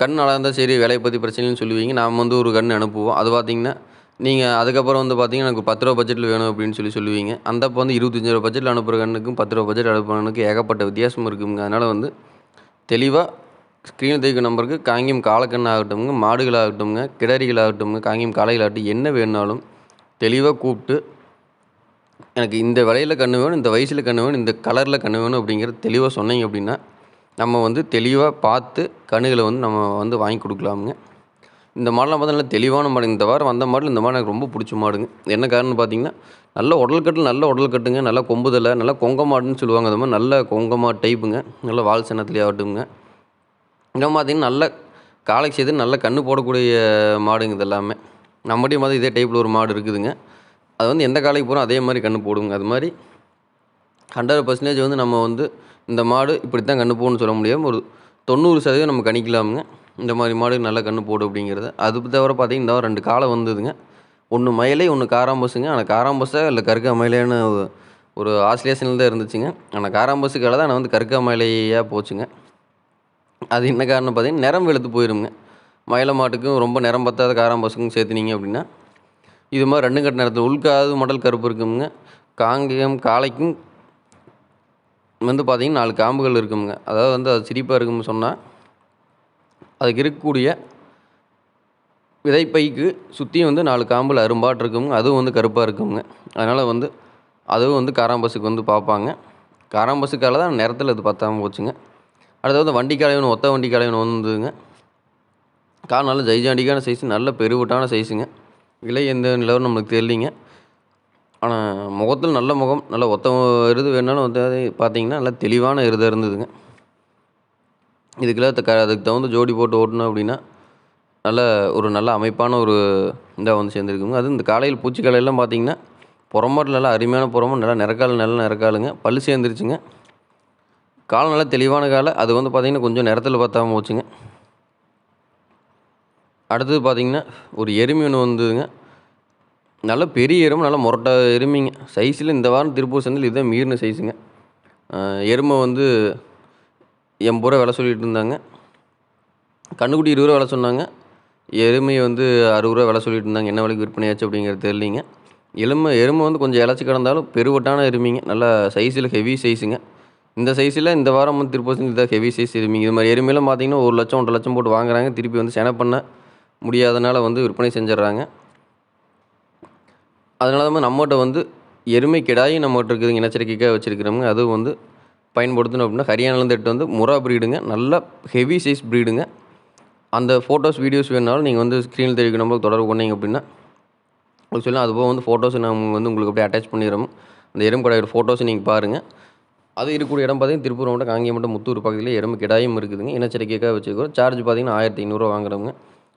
Speaker 1: கண் நல்லா இருந்தால் சரி விலையை பற்றி பிரச்சனைன்னு சொல்லுவீங்க. நாம் வந்து ஒரு கண் அனுப்புவோம். அது பார்த்தீங்கன்னா நீங்கள் அதுக்கப்புறம் வந்து பார்த்தீங்கன்னா எனக்கு பத்து ரூபா பட்ஜெட்டில் வேணும் அப்படின்னு சொல்லி சொல்லுவீங்க. அந்த அப்போ வந்து இருபத்தஞ்சி ரூபா பட்ஜெட்டில் அனுப்புகிற கண்ணுக்கும் பத்து ரூபா பட்ஜெட் அனுப்புறனுக்கு ஏகப்பட்ட வித்தியாசம் இருக்குங்க. அதனால் வந்து தெளிவாக ஸ்க்ரீன் தெரிவிக்க நம்பருக்கு காங்கியம் காலக்கண்ணு ஆகட்டும்ங்க மாடுகள் ஆகட்டும்ங்க கிடாரிகள் ஆகட்டும்ங்க காங்கேயம் காளைகள் ஆகட்டும் என்ன வேணுனாலும் தெளிவாக கூப்பிட்டு எனக்கு இந்த விலையில் கன்று வேணும் இந்த வயசில் கன்று வேணும் இந்த கலரில் கன்று வேணும் அப்படிங்கிறது தெளிவாக சொன்னீங்க அப்படின்னா நம்ம வந்து தெளிவாக பார்த்து கன்றுகளை வந்து நம்ம வந்து வாங்கி கொடுக்கலாமுங்க. இந்த மாடலாம் பார்த்தா நல்லா தெளிவான மாடு இந்த வாரம் வந்த மாடல் இந்த மாடு எனக்கு ரொம்ப பிடிச்ச மாடுங்க. என்ன காரணம்னு பார்த்தீங்கன்னா நல்ல உடல் கட்டில் நல்ல உடல் கட்டுங்க. நல்லா கொம்புதலை நல்லா கொங்க மாடுன்னு சொல்லுவாங்க. அது மாதிரி நல்ல கொங்க மாடு டைப்புங்க நல்ல வால் சின்னத்துலேயே ஆகட்டுங்க இன்னும் பார்த்தீங்கன்னா நல்ல காலைக்கு செய்து நல்ல கன்று போடக்கூடிய மாடுங்க இது எல்லாமே நம்மகிட்டையும் மாதிரி இதே டைப்பில் ஒரு மாடு இருக்குதுங்க. அது வந்து எந்த காலைக்கு போகிறோம் அதே மாதிரி கன்று போடுங்க. அது மாதிரி ஹண்ட்ரட் பர்சன்டேஜ் வந்து நம்ம வந்து இந்த மாடு இப்படி தான் கன்று போகணும்னு சொல்ல முடியாமல் ஒரு தொண்ணூறு சதவீதம் நம்ம கணிக்கலாமுங்க. இந்த மாதிரி மாடு நல்ல கன்று போடும் அப்படிங்கிறத. அது தவிர பார்த்தீங்கன்னா இந்த ரெண்டு காலை வந்ததுங்க. ஒன்று மயிலை ஒன்று காராம்பஸுங்க ஆனால் காராம்பஸா இல்லை கருக்கா மயிலைன்னு ஒரு ஆஸ்லேஷனில் தான் இருந்துச்சுங்க. ஆனால் காராம்பஸுக்கால தான் ஆனால் வந்து கருக்கா மயிலையாக போச்சுங்க. அது என்ன காரணம் பார்த்தீங்கன்னா நிறம் வெளுத்து போயிருங்க மயில மாட்டுக்கும் ரொம்ப நிறம் பத்தாத காராம்பஸுக்கும் சேர்த்துனீங்க அப்படின்னா இது மாதிரி ரெண்டும் கட்ட நேரத்தில் உள்காது மடல் கருப்பு இருக்குங்க காங்கேயம் காளைக்கும் வந்து பார்த்திங்கன்னா நாலு காம்புகள் இருக்குங்க அதாவது வந்து அது சிரிப்பாக இருக்கும்னு சொன்னால் அதுக்கு இருக்கக்கூடிய விதைப்பைக்கு சுற்றியும் வந்து நாலு காம்பில் அரும்பாட்டு இருக்குங்க அதுவும் வந்து கருப்பாக இருக்குங்க அதனால் வந்து அதுவும் வந்து காராம்பசுக்கு வந்து பார்ப்பாங்க காராம்பசுக்கால தான் நேரத்தில் இது பத்தாமல் போச்சுங்க. அடுத்து வந்து வண்டி கலைவன் ஒத்த வண்டி கலைவன் வந்துங்க கால் நல்ல ஜெய்ஜாண்டிக்கான சைஸ் நல்ல பெருவிட்டான சைஸுங்க விலை எந்த நிலவரம் நம்மளுக்கு தெரியலிங்க. ஆனால் முகத்தில் நல்ல முகம் நல்ல ஒத்த எருது வேணாலும் வந்து பார்த்தீங்கன்னா நல்லா தெளிவான எருதாக இருந்ததுங்க. இதுக்கெல்லாம் க அதுக்கு தகுந்த ஜோடி போட்டு ஓட்டணும் அப்படின்னா நல்ல ஒரு நல்ல அமைப்பான ஒரு இதாக வந்து சேர்ந்துருக்குங்க. அது இந்த காலையில் பூச்சி காலையெல்லாம் பார்த்தீங்கன்னா புறம்பாட்டில் நல்லா அருமையான புறமும் நல்லா நிறக்கால் நல்லா நிறக்காலுங்க. பல்லு சேர்ந்துருச்சுங்க. காலம் நல்லா தெளிவான காலை. அது வந்து பார்த்திங்கன்னா கொஞ்சம் நேரத்தில் பார்த்தாம போச்சுங்க. அடுத்தது பார்த்திங்கன்னா ஒரு எருமை ஒன்று வந்ததுங்க. நல்ல பெரிய எருமை நல்ல முரட்டை எருமைங்க. சைஸில் இந்த வாரம் திருப்பூர் சந்தையில் இதுதான் மீறின சைஸுங்க எருமை வந்து எண்பது ரூபா விலை சொல்லிகிட்டு இருந்தாங்க. கண்ணுக்குட்டி இருபது ரூபா விலை சொன்னாங்க. எருமையை வந்து அறுபது ரூபா விலை சொல்லிட்டு இருந்தாங்க. என்ன விலைக்கு விற்பனையாச்சு அப்படிங்கிறது தெரியலிங்க. எலும்பு எருமை வந்து கொஞ்சம் இலச்சி கிடந்தாலும் பெருவட்டான எருமைங்க. நல்லா சைஸில் ஹெவி சைஸுங்க இந்த சைஸில் இந்த வாரம் வந்து திருப்பூர் சந்தையில் இதான் ஹெவி சைஸ் எருமைங்க. இது மாதிரி எருமையெல்லாம் பார்த்திங்கன்னா ஒரு லட்சம் ஒன்றரை லட்சம் போட்டு வாங்குறாங்க. திருப்பி வந்து சென பண்ண முடியாதனால வந்து விற்பனை செஞ்சிடுறாங்க. அதனால தான் நம்மகிட்ட வந்து எருமை கிடாயும் நம்மகிட்ட இருக்குதுங்க இனச்சரிக்கைக்காக வச்சுருக்கிறவங்க. அதுவும் வந்து பயன்படுத்தணும் அப்படின்னா ஹரியானாலேருந்து எட்டு வந்து முறா ப்ரீடுங்க நல்ல ஹெவி சைஸ் ப்ரீடுங்க அந்த ஃபோட்டோஸ் வீடியோஸ் வேணுனாலும் நீங்கள் வந்து ஸ்க்ரீனில் தெரிவிக்க நம்பருக்கு தொடர்பு பண்ணீங்க அப்படின்னா உங்களுக்கு சொல்லலாம் அதுபோக வந்து ஃபோட்டோஸ் நாங்கள் வந்து உங்களுக்கு அப்படியே அட்டாச் பண்ணிடுறோம். அந்த எறும்பு கடாயோட ஃபோட்டோஸ் நீங்கள் பாருங்கள் அது இருக்கக்கூடிய இடம் பார்த்தீங்கன்னா திருப்பூர் மாவட்டம் காங்கேயம்பட்டம் முத்தூர் பக்கத்தில் எறும்பு கிடாயும் இருக்குதுங்க இனச்சரிக்கைக்காக வச்சுருக்கோம் சார்ஜ் பார்த்தீங்கன்னா ஆயிரத்தி ஐநூறுரூவா வாங்குறவங்க.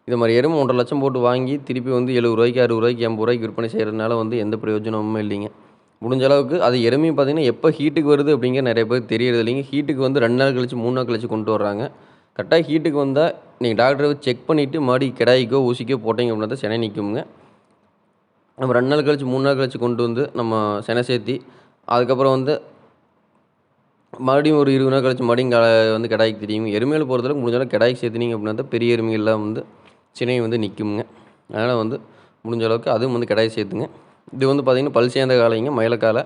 Speaker 1: இது மாதிரி எறும்பு ஒன்றரை லட்சம் போட்டு வாங்கி திருப்பி வந்து எழுபது ரூபாய்க்கு அறுபது ரூபாய்க்கு எண்பது ரூபாய்க்கு விற்பனை செய்கிறதுனால வந்து எந்த பிரயோஜனமும் இல்லைங்க. முடிஞ்ச அளவுக்கு அது எருமையும் பார்த்தீங்கன்னா எப்போ ஹீட்டுக்கு வருது அப்படிங்கிற நிறைய பேர் தெரியறது இல்லைங்க. ஹீட்டுக்கு வந்து ரெண்டு நாள் கழிச்சு மூணு நாள் கழிச்சு கொண்டு வர்றாங்க. கரெக்டாக ஹீட்டுக்கு வந்தால் நீங்கள் டாக்டரை செக் பண்ணிவிட்டு மறுபடி கிடாய்க்கோ ஊசிக்கோ போட்டீங்க அப்படின்னா தான் செனை நிற்குங்க நம்ம ரெண்டு நாள் கழிச்சு மூணு நாள் கழிச்சு கொண்டு வந்து நம்ம செனை சேர்த்தி அதுக்கப்புறம் வந்து மறுபடியும் ஒரு இருபது நாள் கழிச்சு மறுபடியும் வந்து கிடாய்க்கு தெரியும் எருமையில் பொறுத்தளவுக்கு முடிஞ்சாலும் கிடாய்க்கு சேர்த்துனீங்க அப்படின்னா தான் பெரிய எருமைகள்லாம் வந்து சினை வந்து நிற்குமுங்க அதனால் வந்து முடிஞ்ச அளவுக்கு அதுவும் வந்து கடாய் சேர்த்துங்க. இது வந்து பார்த்திங்கன்னா பல் சேர்ந்த காலைங்க மயிலக்காலை.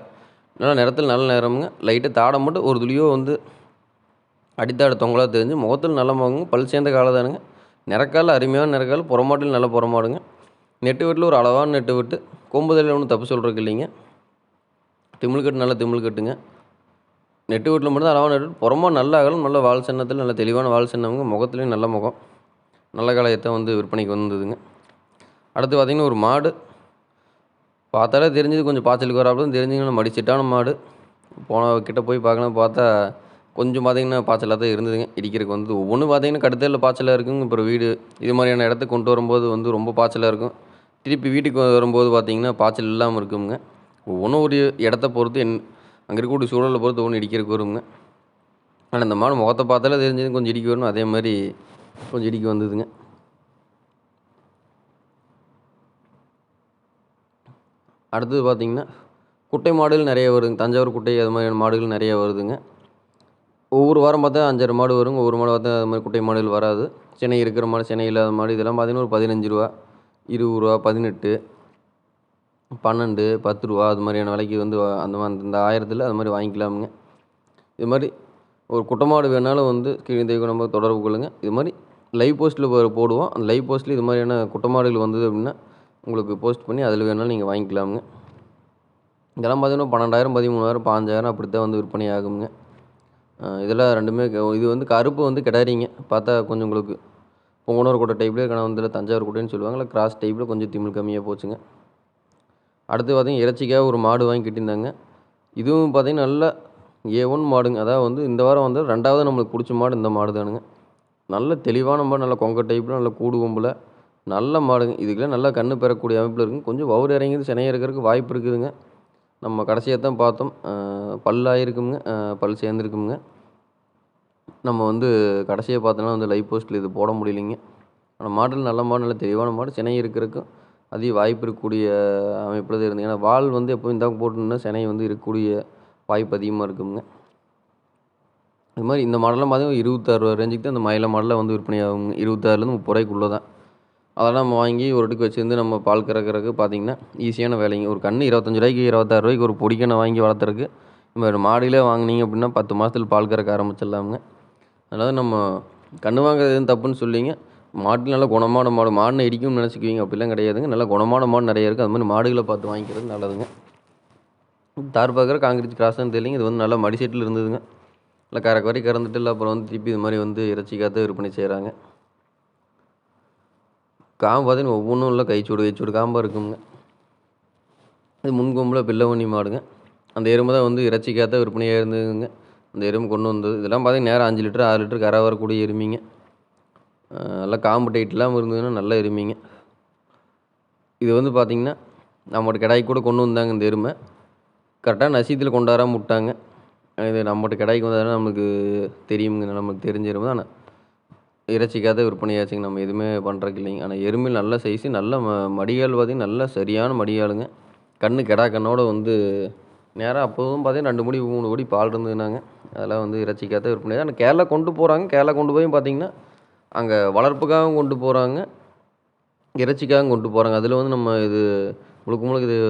Speaker 1: நல்லா நிறத்தில் நல்ல நேரமுங்க லைட்டாக தாடம் மட்டும் ஒரு துளியோ வந்து அடித்தாட தொங்கலாக தெரிஞ்சு முகத்தில் நல்ல முகங்க. பல் சேர்ந்த காலை தானுங்க. நிறக்கால அருமையான நிறக்கால். புறமாட்டில் நல்ல புறமாடுங்க. நெட்டு வீட்டில் ஒரு அளவான நெட்டு விட்டு. கொம்புதலில் ஒன்றும் தப்பு சொல்கிறதுக்கு இல்லைங்க. திமிழ் கட்டு நல்ல திமிழ் கட்டுங்க. நெட்டு வீட்டில் மட்டும் தான் அளவான நெட்டு புறமா நல்ல அகலும் நல்ல வால் சின்னத்தில் நல்ல தெளிவான வால் சின்னவங்க முகத்துலேயும் நல்ல முகம். நல்ல காளையத்தை வந்து விற்பனைக்கு வந்ததுங்க. அடுத்து பார்த்திங்கன்னா ஒரு மாடு. பார்த்தாலே தெரிஞ்சது கொஞ்சம் பாய்ச்சலுக்கு வராப்புல தெரிஞ்சுங்கன்னா மடிச்சிட்டான மாடு. போன கிட்ட போய் பார்க்கலாம் பார்த்தா கொஞ்சம் பார்த்திங்கன்னா பாய்ச்சலாக தான் இருந்ததுங்க. இடிக்கிறதுக்கு வந்து ஒவ்வொன்றும் பார்த்திங்கன்னா கடுத்தலில் பாய்ச்சலாக இருக்குங்க. அப்புறம் வீடு இது மாதிரியான இடத்துக்கு கொண்டு வரும்போது வந்து ரொம்ப பாய்ச்சலாக இருக்கும். திருப்பி வீட்டுக்கு வரும்போது பார்த்திங்கன்னா பாய்ச்சல் இல்லாமல் இருக்குங்க. ஒவ்வொன்றும் ஒரு இடத்த பொறுத்து என் அங்கே இருக்கக்கூடிய சூழலை பொறுத்து ஒவ்வொன்று இடிக்கிறதுக்கு வருங்க. ஆனால் இந்த மாடு முகத்தை பார்த்தாலே தெரிஞ்சது கொஞ்சம் இடிக்க வரணும். அதே மாதிரி கொஞ்சம் செடிக்கு வந்ததுங்க. அடுத்தது பார்த்திங்கன்னா குட்டை மாடுகள் நிறைய வருதுங்க. தஞ்சாவூர் குட்டை அது மாதிரியான மாடுகள் நிறைய வருதுங்க. ஒவ்வொரு வாரம் பார்த்தா அஞ்சாறு மாடு வருங்க. ஒவ்வொரு மாடு பார்த்தா அது மாதிரி குட்டை மாடுகள் வராது. சென்னை இருக்கிற மாடு சென்னை இல்லாத மாடு இதெல்லாம் பார்த்தீங்கன்னா ஒரு பதினஞ்சு ரூபா இருபது ரூபா பதினெட்டு பன்னெண்டு பத்து ரூபா அது மாதிரியான விலைக்கு வந்து அந்த அந்த மாதிரி ஆயிரத்தில் அது மாதிரி வாங்கிக்கலாமுங்க. இது மாதிரி ஒரு குட்டை மாடு வேணாலும் வந்து கீழே தெய்வ நம்ம தொடர்பு கொள்ளுங்க. இது மாதிரி லைவ் போஸ்ட்டில் போடுவோம். அந்த லைவ் போஸ்ட்டில் இது மாதிரியான குட்டமாடுகள் வந்தது அப்படின்னா உங்களுக்கு போஸ்ட் பண்ணி அதில் வேணாலும் நீங்கள் வாங்கிக்கலாமுங்க. இதெல்லாம் பார்த்தீங்கன்னா பன்னெண்டாயிரம் பதிமூணாயிரம் பாஞ்சாயிரம் அப்படி தான் வந்து விற்பனை ஆகுங்க இதெல்லாம் ரெண்டுமே இது வந்து கருப்பு வந்து கிடாரிங்க. பார்த்தா கொஞ்சம் உங்களுக்கு பொங்கனூர் கோட்டை டைப்லேயே கணக்கு வந்து தஞ்சாவூர் கோட்டைன்னு சொல்லுவாங்க. இல்லை கிராஸ் டைப்பில் கொஞ்சம் திமிழ் கம்மியாக போச்சுங்க. அடுத்து பார்த்தீங்கன்னா இறைச்சிக்காக ஒரு மாடு வாங்கி கட்டியிருந்தாங்க. இதுவும் பார்த்தீங்கன்னா நல்லா ஏ ஒன் மாடுங்க. அதாவது வந்து இந்த வாரம் வந்து ரெண்டாவது நம்மளுக்கு பிடிச்ச மாடு இந்த மாடு தானுங்க. நல்ல தெளிவான மாடு நல்ல கொங்க டைப்பில் நல்ல கூடு கொம்பில் நல்ல மாடுங்க. இதுக்கெல்லாம் நல்லா கண்ணு பெறக்கூடிய அமைப்பில் இருக்குங்க. கொஞ்சம் வவுறு இறங்கிது சினைய இருக்கிறதுக்கு வாய்ப்பு இருக்குதுங்க. நம்ம கடைசியாக தான் பார்த்தோம். பல்லாயிருக்குங்க. பல் சேர்ந்துருக்குங்க. நம்ம வந்து கடைசியாக பார்த்தோன்னா வந்து லைவ் போஸ்ட்டில் இது போட முடியலைங்க. ஆனால் மாடல் நல்ல மாடு நல்ல தெளிவான மாடு. சினை இருக்கிறதுக்கும் அதிக வாய்ப்பு இருக்கக்கூடிய அமைப்பில் தான் இருந்தது ஏன்னா வால் வந்து எப்போவும் இந்த போட்டுன்னா சினை வந்து இருக்கக்கூடிய வாய்ப்பு அதிகமாக இருக்குங்க. இது மாதிரி இந்த மாடலாம் பார்த்தீங்கன்னா இருபத்தாறு ரூபா ரேஞ்சுக்கு தான் இந்த மயில மாடலில் வந்து விற்பனை ஆகுங்க. இருபத்தாறுலேருந்து முப்பது ரூபாய்க்குள்ளே தான் அதெல்லாம் நம்ம வாங்கி ஒரு இடத்துக்கு வச்சுருந்து நம்ம பால் கறக்கிறதுக்கு பார்த்தீங்கன்னா ஈஸியான வேலைங்க. ஒரு கன்று இருபத்தஞ்சு ரூபாய்க்கு இருபத்தாறு ரூபாய்க்கு ஒரு பொடிக்கண்ணை வாங்கி வளர்த்துறதுக்கு நம்ம ஒரு வாங்கினீங்க வாங்குனீங்க அப்படின்னா பத்து மாதத்துல பால் கறக்க ஆரம்பிச்சிடலாமுங்க. அதனால் நம்ம கன்று வாங்குறது எதுவும் தப்புன்னு சொல்லிங்க. மாட்டில் நல்ல குணமான மாடு மாடுன்னு இடிக்கும்னு நினச்சிக்குவீங்க. அப்படிலாம் கிடையாதுங்க. நல்ல குணமான மாடு நிறைய இருக்குது அது மாதிரி மாடுகளை பார்த்து வாங்கிக்கிறது நல்லதுங்க. தார் பார்க்குற காங்கிரீட் கிராஸ்ன்னு தெரியலிங்க இது வந்து நல்லா மடிசெட்டில் இருந்ததுங்க. இல்லை கரை வரைக்கும் கறந்துட்டு இல்லை அப்புறம் வந்து திருப்பி இது மாதிரி வந்து இறைச்சி காத்து விற்பனை செய்கிறாங்க காம்பு பார்த்தீங்கன்னா ஒவ்வொன்றும் இல்லை கைச்சூடு கைச்சூடு காம்பாக இருக்குங்க. இது முன்கொம்பில் பில்லவண்ணி மாடுங்க. அந்த எருமை தான் வந்து இறைச்சிக்காக விற்பனையாக இருந்ததுங்க. அந்த எருமை கொண்டு வந்தது. இதெல்லாம் பார்த்தீங்கன்னா நேரம் அஞ்சு லிட்டர் ஆறு லிட்டர் கரை வரக்கூடிய எருமிங்க. நல்லா காம்பு டைட் இல்லாமல் இருந்ததுன்னா நல்ல எருமைங்க. இது வந்து பார்த்திங்கன்னா நம்மளோட கிடாய்க்கு கூட கொண்டு வந்தாங்க இந்த எருமை. கரெக்டாக நசீத்தில் கொண்டாராம விட்டாங்க. இது நம்மகிட்ட கிடாய்க்கு வந்தால் நமக்கு தெரியுங்க நமக்கு தெரிஞ்ச தான் ஆனால் இறைச்சிக்காத விற்பனையாச்சுங்க நம்ம எதுவுமே பண்ணுறதுக்கு இல்லைங்க. ஆனால் எருமையில் நல்ல சைஸு நல்ல ம மடியால் பார்த்திங்கன்னா நல்ல சரியான மடியாளுங்க கண்ணு கெடா கண்ணோட வந்து நேராக அப்போதும் பார்த்தீங்கன்னா ரெண்டு முடி மூணு கோடி பால் இருந்ததுனாங்க. அதெல்லாம் வந்து இறைச்சிக்காக விற்பனை ஆனால் கேரளா கொண்டு போகிறாங்க கேரளா கொண்டு போய் பார்த்தீங்கன்னா அங்கே வளர்ப்புக்காகவும் கொண்டு போகிறாங்க இறைச்சிக்காகவும் கொண்டு போகிறாங்க அதில் வந்து நம்ம இது முழுக்க முழுக்க இது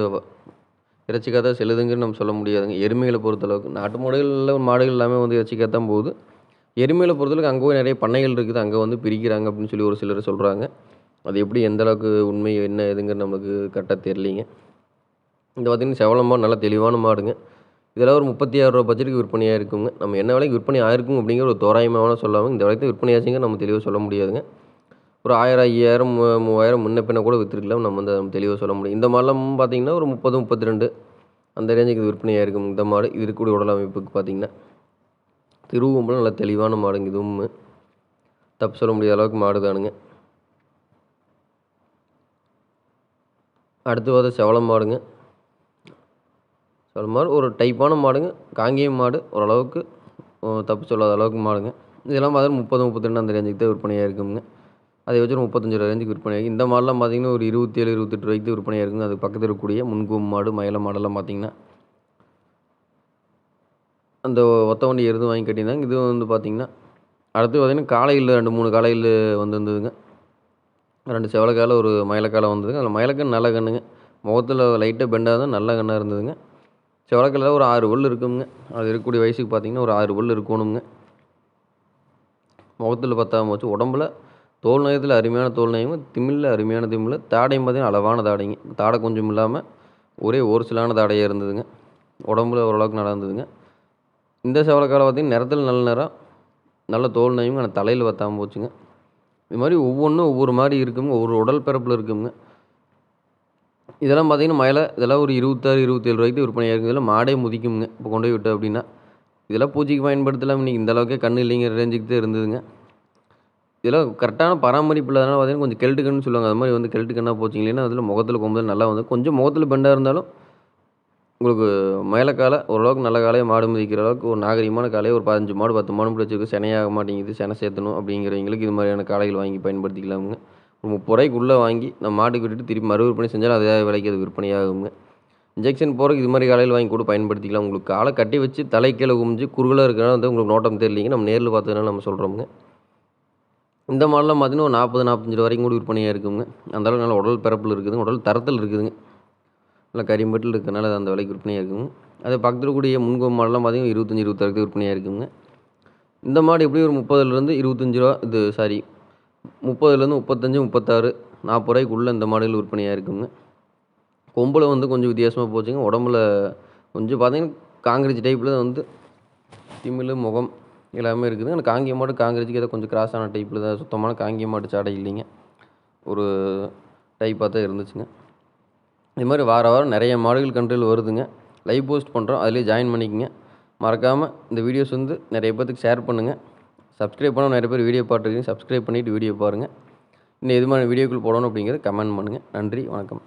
Speaker 1: இறைச்சிக்காக தான் செல்லுதுங்கன்னு நம்ம சொல்ல முடியாதுங்க. எருமைகளை பொறுத்தளவுக்கு. நாட்டு மாடுகளில் மாடுகள் எல்லாமே வந்து இறைச்சிக்காக தான் போகுது. எருமைகளை பொறுத்தளவுக்கு அங்கே போய் நிறைய பண்ணைகள் இருக்குது. அங்கே வந்து பிரிக்கிறாங்க அப்படின்னு சொல்லி ஒரு சிலர் சொல்கிறாங்க அது எப்படி எந்த அளவுக்கு உண்மை என்ன எதுங்கிற நம்மளுக்கு கரெக்டாக தெரியலிங்க. இந்த பார்த்திங்கன்னா செவலம் நல்லா தெளிவான மாடுங்க. இதெல்லாம் ஒரு முப்பத்தி ஆறு ரூபா பட்ஜெட்டுக்கு விற்பனையாக இருக்குங்க. நம்ம என்ன விலைக்கு விற்பனை ஆயிருக்கும் அப்படிங்கிற ஒரு தோராயமாக சொல்லாமல் இந்த விலைக்கு விற்பனை ஆச்சுங்க நம்ம தெளிவாக சொல்ல முடியாதுங்க. ஒரு ஆயிரம் ஐயாயிரம் மூ- மூவாயிரம் முன்ன பின்ன கூட விற்றுருக்கலாம் நம்ம வந்து தெளிவாக சொல்ல முடியும். இந்த மாடலாம் பார்த்தீங்கன்னா ஒரு முப்பது முப்பத்தி ரெண்டு அந்த ரேஞ்சுக்கு இது விற்பனையாக இருக்கும். இந்த மாடு இது இருக்கக்கூடிய உடல் அமைப்புக்கு பார்த்தீங்கன்னா திருவம்பலம் நல்லா தெளிவான மாடுங்க. இதுவும் தப்பு சொல்ல முடியாத அளவுக்கு மாடு தானுங்க. அடுத்து பார்த்து செவளம் மாடுங்க. செவலம் மாடு ஒரு டைப்பான மாடுங்க. காங்கேயம் மாடு ஓரளவுக்கு தப்பு சொல்லாத அளவுக்கு மாடுங்க. இதெல்லாம் பார்த்தா முப்பது முப்பத்தி ரெண்டு அந்த ரேஞ்சுக்கு தான் விற்பனையாக இருக்குங்க. அதை வச்சு ஒரு முப்பத்தஞ்சு ரூபா ரேஞ்சுக்கு விற்பனையாகி இந்த மாடெலாம் பார்த்தீங்கன்னா ஒரு இருபத்தேழு இருபத்தெட்டு ரூபாய்க்கு விற்பனையாக இருக்குங்க அது பக்கத்தில் இருக்கக்கூடிய முன்கூம் மாடு மயில மாடெல்லாம் பார்த்திங்கன்னா. அந்த ஒத்த வண்டி எருது வாங்கி கட்டியிருந்தாங்க. இது வந்து பார்த்திங்கன்னா அடுத்து பார்த்திங்கன்னா காலையில் ரெண்டு மூணு காலையில் வந்திருந்ததுங்க. ரெண்டு செவலக்கால ஒரு மயிலக்கால வந்ததுங்க. அதில் மயிலக்கண் நல்ல கண்ணுங்க. முகத்தில் லைட்டாக பெண்டாக தான் நல்ல கண்ணாக இருந்ததுங்க. செவலக்கால ஒரு ஆறு பல் இருக்குங்க. அது இருக்கக்கூடிய வயசுக்கு பார்த்தீங்கன்னா ஒரு ஆறு பல் இருக்கணுங்க. முகத்தில் பத்தாம வச்சு உடம்புல தோல் நயத்தில் அருமையான தோல் நயமும் திமிழில் அருமையான திமிழ் தாடையும் பார்த்தீங்கன்னா அளவான தாடைங்க. தாடை கொஞ்சம் இல்லாமல் ஒரே ஒரு சிலான தாடையாக இருந்ததுங்க. உடம்புல ஓரளவுக்கு நல்லா இருந்ததுங்க. இந்த செவலக்கால பார்த்தீங்கன்னா நிறத்தில் நல்ல நிறம் நல்ல தோல் நயமும் ஆனால் தலையில் வத்தாமல் போச்சுங்க. இது மாதிரி ஒவ்வொன்றும் ஒவ்வொரு மாதிரி இருக்குங்க. ஒவ்வொரு உடல் பிறப்பில் இருக்குங்க. இதெல்லாம் பார்த்தீங்கன்னா மயில இதெல்லாம் ஒரு இருபத்தாறு இருபத்தேழு ரூபாய்க்கு விற்பனையாக இருக்குது இதெல்லாம் மாடே முதிக்குங்க. இப்போ கொண்டு போய் விட்டு அப்படின்னா இதெல்லாம் பூச்சிக்கு பயன்படுத்தலாம் இன்றைக்கி இந்தளவுக்கே கண்ணு இல்லைங்கிற ரேஞ்சுக்கு தான் இருந்ததுங்க. இதெல்லாம் கரெக்டான பராமரிப்பு இல்லாதனால பார்த்தீங்கன்னா கொஞ்சம் கெல்ட்டு சொல்லுவாங்க. அது மாதிரி வந்து கெல்ட்டு கண்ணாக போச்சு. இல்லைன்னா அதில் முகத்தில் கொம்புதல் நல்லா வந்து கொஞ்சம் முகத்தில் பெண்டாக இருந்தாலும் உங்களுக்கு மயிலக்காலை ஓரளவுக்கு நல்ல காலையை மாடு மிதிக்கிற அளவுக்கு ஒரு நாகரிகமான காலையை ஒரு பதினஞ்சு மாடு பத்து மாடு பிடிச்சிருக்கு செனையாக மாட்டேங்குது. செனை சேர்த்தணும் அப்படிங்கிறவங்களுக்கு இது மாதிரியான காலைகள் வாங்கி பயன்படுத்திக்கலாமுங்க. ஒரு முப்பது ரூபாய்க்குள்ளே வாங்கி நம்ம மாட்டுக்கு விட்டுட்டு திருப்பி மறு விற்பனை செஞ்சாலும் அதே விலைக்கு அது விற்பனையாகுங்க. இன்ஜெக்ஷன் போகிறதுக்கு இது மாதிரி காலையில் வாங்கி கூட பயன்படுத்திக்கலாம். உங்களுக்கு காலை கட்டி வச்சு தலை கீழே குமிஞ்சு குறுகலாக இருக்கிறனால வந்து உங்களுக்கு நோட்டம் தெரியலிங்க. நம்ம நேரில் பார்த்ததுனால நம்ம சொல்கிறோமுங்க இந்த மாடலாம் பார்த்தீங்கன்னா ஒரு நாற்பது நாற்பத்தஞ்சு ரூபா வரைக்கும் கூட விற்பனையாக இருக்குங்க அந்த அளவுக்கு நல்ல உடல் பிறப்பில் இருக்குதுங்க. உடல் தரத்தில் இருக்குதுங்க. நல்லா கரிம்பட்டில் இருக்கிறனால அது அந்த விலைக்கு விற்பனையாக இருக்குங்க அதே பக்கத்தில் கூடிய முன்கோம் மாடெல்லாம் பார்த்தீங்கன்னா இருபத்தஞ்சி இருபத்தாறு விற்பனையாக இருக்குங்க இந்த மாடு எப்படியும் ஒரு முப்பதுலேருந்து இருபத்தஞ்சி ரூபா இது சாரி முப்பதுலேருந்து முப்பத்தஞ்சு முப்பத்தாறு நாற்பது ரூபாய்க்குள்ளே இந்த மாடுகள் விற்பனையாக இருக்குங்க கொம்பில் வந்து கொஞ்சம் வித்தியாசமாக போச்சுங்க. உடம்புல கொஞ்சம் பார்த்தீங்கன்னா காங்கிரீட் டைப்பில் வந்து திமிழ் முகம் எல்லாமே இருக்குது. ஆனால் காங்கிய மாடு காங்கிரீஜுக்கு ஏதோ கொஞ்சம் கிராஸான டைப்பில் தான் சுத்தமான காங்கிய மாடு சாடை இல்லைங்க. ஒரு டைப்பாக தான் இருந்துச்சுங்க. இது மாதிரி வார வாரம் நிறைய மாடுகள் கன்றுகள் வருதுங்க. லைவ் போஸ்ட் பண்ணுறோம் அதிலே ஜாயின் பண்ணிக்கோங்க. மறக்காமல் இந்த வீடியோஸ் வந்து நிறைய பேர்த்துக்கு ஷேர் பண்ணுங்கள் சப்ஸ்கிரைப் பண்ண நிறைய பேர் வீடியோ பார்த்துருக்கீங்க. சப்ஸ்கிரைப் பண்ணிவிட்டு வீடியோ பாருங்கள் இன்னும் எது மாதிரி வீடியோக்குள் போடணும் அப்படிங்கிறத கமெண்ட் பண்ணுங்கள் நன்றி. வணக்கம்.